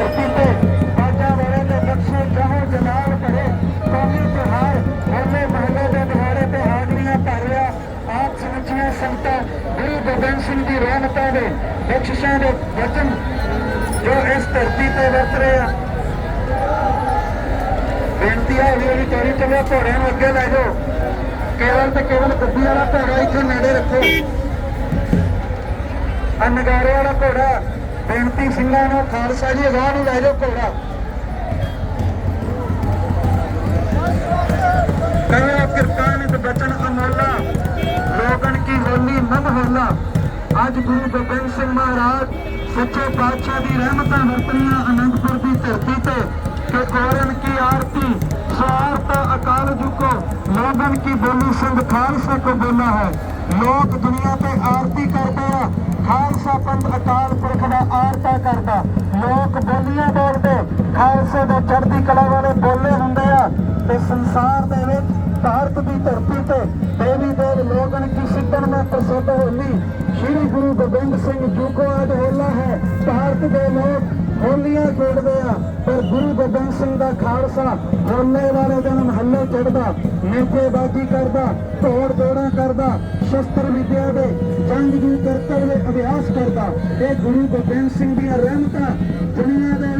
ਧਰਤੀ ਤੇ ਬਾਜਾਂ ਵਾਲੇ ਦੇ ਬਖਸ਼ੇ ਚਾਹੋ ਜਲਾਲ ਭਰੇ ਕੌਮੀ ਤਿਉਹਾਰ ਹੋਲੇ ਮਹੱਲੇ ਦੇ ਦਿਹਾੜੇ ਤੇ ਹਾਜ਼ਰੀਆਂ ਭਰ ਰਿਹਾ। ਆਪ ਸਮਝੀਆਂ ਸੰਤਾਂ ਗੁਰੂ ਗੋਬਿੰਦ ਸਿੰਘ ਦੀ ਰਹਿਮਤਾਂ ਦੇ ਬਖਸ਼ਿਸ਼ਾਂ ਦੇ ਵਚਨ ਜੋ ਇਸ ਧਰਤੀ ਤੇ ਵਰਤ ਰਹੇ ਆ। ਬੇਨਤੀ ਹੈ ਹੌਲੀ ਹੌਲੀ ਤੋਰੀ ਚੱਲਿਆ ਘੋੜਿਆਂ ਨੂੰ ਅੱਗੇ ਲੈ ਜਾਓ। ਕੇਵਲ ਤੇ ਕੇਵਲ ਗੱਡੀ ਵਾਲਾ ਘੋੜਾ ਇੱਥੇ ਨੇੜੇ ਰੱਖੋ। ਆ ਵਾਲਾ ਘੋੜਾ ਬੇਨਤੀ ਸਿੰਘਾਂ ਨੂੰ, ਖਾਲਸਾ ਜੀ, ਅਗਾਹ ਨੂੰ ਲੈ ਜਾਓ ਘੋੜਾ। ਕਹੋ ਕਿਰਤਾਨਿਤ ਬਚਨ ਅਮੋਲਾ। ਲੋਗਨ ਕੀ ਹੋਲੀ ਮਨ ਹੋਲਾ। ਅੱਜ ਗੁਰੂ ਗੋਬਿੰਦ ਸਿੰਘ ਮਹਾਰਾਜ ਸੱਚੇ ਪਾਤਸ਼ਾਹ ਦੀ ਰਹਿਮਤਾਂ ਵਰਤਣੀਆਂ ਅਨੰਦਪੁਰ ਦੀ ਧਰਤੀ ਤੇ ਕਿ ਕੋਰਨ ਕੀ ਆਰਤੀ ਸਵਾਰਤ ਅਕਾਲ ਜੁਕੋ ਲੋਗਨ ਕੀ ਬੋਲੀ ਸਿੰਘ ਖਾਲਸਾ ਕੋ ਬੋਲਾ ਹੈ। ਲੋਕ ਦੁਨੀਆ ਤੇ ਆਰਤੀ ਕਰਦੇ ਆ। ਖਾਲਸਾ ਪੰਥ ਅਕਾਲ ਪੁਰਖ ਦਾ ਆਰਤਾ ਕਰਦਾ। ਲੋਕ ਬੋਲੀਆਂ ਬੋਲਦੇ ਖਾਲਸੇ ਦੇ ਚੜ੍ਹਦੀ ਕਲਾ ਵਾਲੇ ਬੋਲੇ ਹੁੰਦੇ ਆ ਤੇ ਸੰਸਾਰ ਦੇ ਵਿੱਚ ਭਾਰਤ ਦੀ ਧਰਤੀ ਤੇ ਦੇਵੀ ਦੇਵ ਲੋਗਨ ਕੀ ਸਿੱਧਣ में ਪ੍ਰਸਿੱਧ ਹੋਲੀ ਸ਼੍ਰੀ ਗੁਰੂ ਗੋਬਿੰਦ ਸਿੰਘ ਜੀ ਕੋ ਅੱਜ ਹੋਲਾ ਹੈ। ਭਾਰਤ ਦੇ ਲੋਕ ਹੋਲੀਆਂ ਖੇਡਦੇ ਆ, ਪਰ ਗੁਰੂ ਗੋਬਿੰਦ ਸਿੰਘ ਦਾ ਖਾਲਸਾ ਹੋਲੇ ਵਾਲੇ ਦਿਨ ਮਹੱਲੇ ਚੜਦਾ ਮੇਖੇਬਾਜ਼ੀ ਕਰਦਾ ਢੋੜ ਦੋੜਾ ਕਰਦਾ, ਸ਼ਸਤਰ ਵਿਦਿਆ ਦੇ ਜੰਗ ਜੂ ਕਰਤਵ ਦੇ ਅਭਿਆਸ ਕਰਦਾ। ਇਹ ਗੁਰੂ ਗੋਬਿੰਦ ਸਿੰਘ ਦੀਆਂ ਰਹਿਮਤਾਂ ਦੁਨੀਆ ਦੇ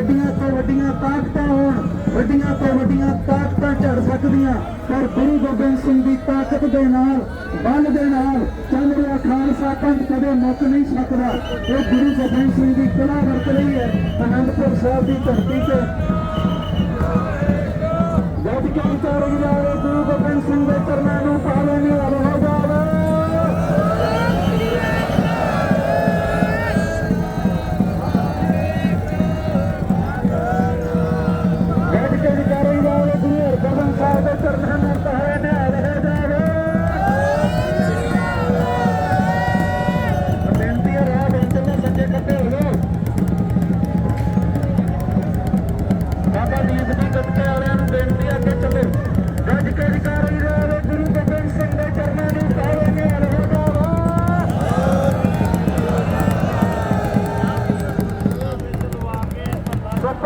ਵੱਡੀਆਂ ਤੋਂ ਵੱਡੀਆਂ ਤਾਕਤਾਂ ਹੋਣ, ਵੱਡੀਆਂ ਤੋਂ ਵੱਡੀਆਂ ਤਾਕਤਾਂ ਝੜ ਸਕਦੀਆਂ। ਪਰ ਗੁਰੂ ਗੋਬਿੰਦ ਸਿੰਘ ਦੀ ਤਾਕਤ ਦੇ ਨਾਲ, ਬਲ ਦੇ ਨਾਲ ਚੱਲ ਖਾਲਸਾ ਪੰਥ ਕਦੇ ਮੁੱਕ ਨਹੀਂ ਸਕਦਾ। ਇਹ ਗੁਰੂ ਗੋਬਿੰਦ ਸਿੰਘ ਦੀ ਕਲਾ ਵਰਤ ਰਹੀ ਹੈ। ਅਨੰਦਪੁਰ ਸਾਹਿਬ ਦੀ ਧਰਤੀ ਤੇ hermanos.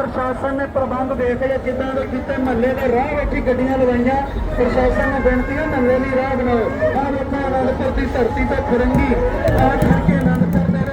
ਪ੍ਰਸ਼ਾਸਨ ਨੇ ਪ੍ਰਬੰਧ ਦੇਖ ਲਿਆ ਕਿਦਾਂ ਦੇ ਕੀਤੇ, ਮਹੱਲੇ ਦੇ ਰਾਹ ਵਿੱਚ ਗੱਡੀਆਂ ਲਵਾਈਆਂ। ਪ੍ਰਸ਼ਾਸਨ ਨੂੰ ਬੇਨਤੀ ਹੈ ਮਹੱਲੇ ਲਈ ਰਾਹ ਬਣਾਓ। ਆਹ ਵੇਖੋ ਅਨੰਦਪੁਰ ਦੀ ਧਰਤੀ ਤੇ ਫਿਰੰਗੀ ਆ ਖੜ ਕੇ ਅਨੰਦਪੁਰ ਦੇ